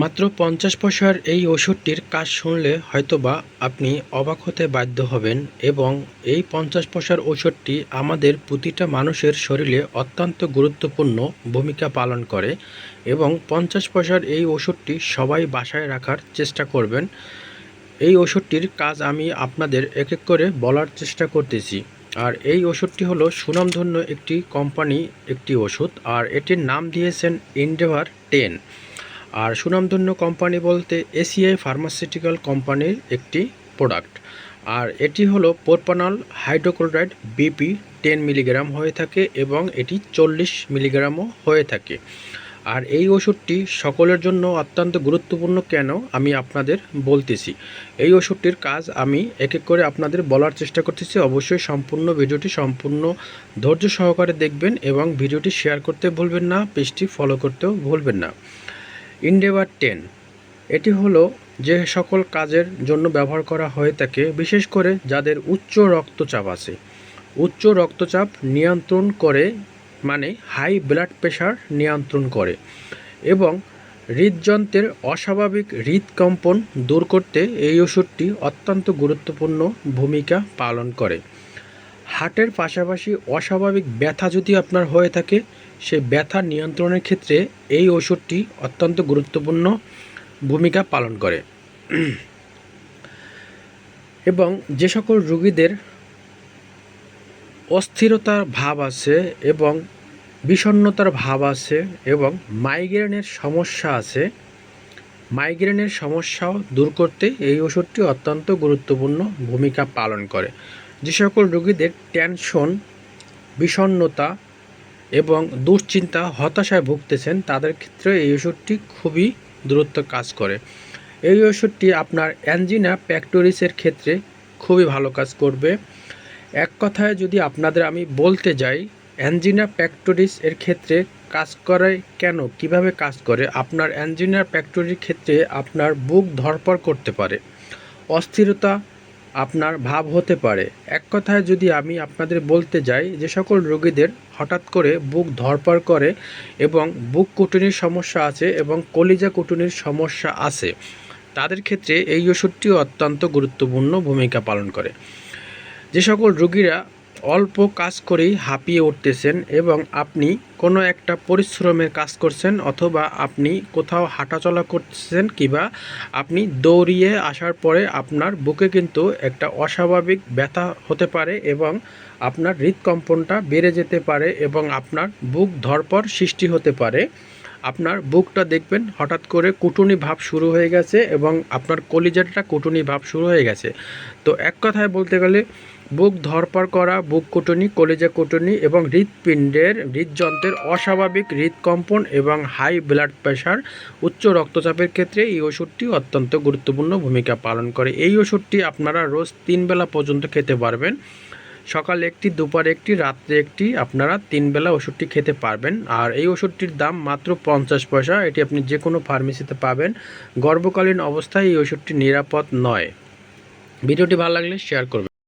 মাত্র পঞ্চাশ পয়সার এই ওষুধটির কাজ শুনলে হয়তোবা আপনি অবাক হতে বাধ্য হবেন এবং এই পঞ্চাশ পয়সার ওষুধটি আমাদের প্রতিটা মানুষের শরীরে অত্যন্ত গুরুত্বপূর্ণ ভূমিকা পালন করে এবং পঞ্চাশ পয়সার এই ওষুধটি সবাই বাসায় রাখার চেষ্টা করবেন। এই ওষুধটির কাজ আমি আপনাদের এক এক করে বলার চেষ্টা করতেছি। আর এই ওষুধটি হলো সুনামধন্য একটি কোম্পানি একটি ওষুধ, আর এটির নাম দিয়েছেন ইন্ডেভার টেন আর সুনামধন্য কোম্পানি বলতে এসিআই ফার্মাসিউটিক্যাল কোম্পানির একটি প্রোডাক্ট। আর এটি হলো propranolol hydrochloride BP ten milligram হয়ে থাকে এবং এটি চল্লিশ মিলিগ্রামও হয়ে থাকে। আর এই ওষুধটি সকলের জন্য অত্যন্ত গুরুত্বপূর্ণ কেন আমি আপনাদের বলতেছি। এই ওষুধটির কাজ আমি এক এক করে আপনাদের বলার চেষ্টা করতেছি। অবশ্যই সম্পূর্ণ ভিডিওটি সম্পূর্ণ ধৈর্য সহকারে দেখবেন এবং ভিডিওটি শেয়ার করতে ভুলবেন না, পেজটি ফলো করতেও ভুলবেন না। Indever ten. এটি হলো যে সকল কাজের জন্য ব্যবহার করা হয়ে থাকে বিশেষ করে যাদের উচ্চ রক্তচাপ আছে। উচ্চ রক্তচাপ নিয়ন্ত্রণ করে মানে হাই ব্লাড প্রেশার নিয়ন্ত্রণ করে এবং হৃদযন্ত্রের অস্বাভাবিক হৃদকম্পন দূর করতে এই ওষুধটি অত্যন্ত গুরুত্বপূর্ণ ভূমিকা পালন করে। হার্টের পাশাপাশি অস্বাভাবিক ব্যথা যদি আপনার হয়ে থাকে, সেই ব্যথা নিয়ন্ত্রণের ক্ষেত্রে এই ওষুধটি অত্যন্ত গুরুত্বপূর্ণ ভূমিকা পালন করে। এবং যে সকল রোগীদের অস্থিরতার ভাব আছে এবং বিষণ্ণতার ভাব আছে এবং মাইগ্রেনের সমস্যা আছে, মাইগ্রেনের সমস্যাও দূর করতে এই ওষুধটি অত্যন্ত গুরুত্বপূর্ণ ভূমিকা পালন করে। যে সকল রোগীদের টেনশন, বিষণ্ণতা এবং দুশ্চিন্তা, হতাশায় ভুগতেছেন, তাদের ক্ষেত্রে এই ওষুধটি খুবই দ্রুত কাজ করে। এই ওষুধটি আপনার অ্যাঞ্জিনা প্যাক্টোরিসের ক্ষেত্রে খুবই ভালো কাজ করবে। এক কথায় যদি আপনাদের আমি বলতে যাই অ্যাঞ্জিনা প্যাক্টোরিস এর ক্ষেত্রে কাজ করে কেন? কীভাবে কাজ করে? আপনার অ্যাঞ্জিনা প্যাক্টোরির ক্ষেত্রে আপনার বুক ধরপড় করতে পারে। অস্থিরতা আপনার ভাব হতে পারে। এক কথায় যদি আমি আপনাদের বলতে যাই, যে সকল রোগীদের হঠাৎ করে বুক ধরপড় করে এবং বুক কুটুনির সমস্যা আছে এবং কলিজা কুটুনির সমস্যা আছে, তাদের ক্ষেত্রে এই ওষুধটিও অত্যন্ত গুরুত্বপূর্ণ ভূমিকা পালন করে। যে সকল রোগীরা অল্প কাজ করেই হাঁপিয়ে উঠতেছেন এবং আপনি কোনো একটা পরিশ্রমের কাজ করছেন অথবা আপনি কোথাও হাঁটাচলা করছেন কিংবা আপনি দৌড়িয়ে আসার পরে আপনার বুকে কিন্তু একটা অস্বাভাবিক ব্যথা হতে পারে এবং আপনার হৃদকম্পনটা বেড়ে যেতে পারে এবং আপনার বুক ধরপর সৃষ্টি হতে পারে। আপনার বুকটা দেখবেন, হঠাৎ করে কুটুনি ভাব শুরু হয়ে গেছে এবং আপনার কলিজাটা কুটুনি ভাব শুরু হয়ে গেছে। তো এক কথায় বলতে গেলে, বুক ধরপড় করা, বুক কুটুনি, কলিজা কুটুনি এবং হৃৎপিণ্ডের, হৃদযন্ত্রের অস্বাভাবিক হৃদকম্পন এবং হাই ব্লাড প্রেশার, উচ্চ রক্তচাপের ক্ষেত্রে এই ওষুধটি অত্যন্ত গুরুত্বপূর্ণ ভূমিকা পালন করে। এই ওষুধটি আপনারা রোজ তিন বেলা পর্যন্ত খেতে পারবেন। সকালে একটি, দুপার একটি, রাত্রে একটি, আপনারা তিন বেলা ওষুধটি খেতে পারবেন। আর এই ওষুধটির দাম মাত্র পঞ্চাশ পয়সা। এটি আপনি যে কোনো ফার্মেসিতে পাবেন। গর্ভকালীন অবস্থায় এই ওষুধটি নিরাপদ নয়। ভিডিওটি ভালো লাগলে শেয়ার করবেন।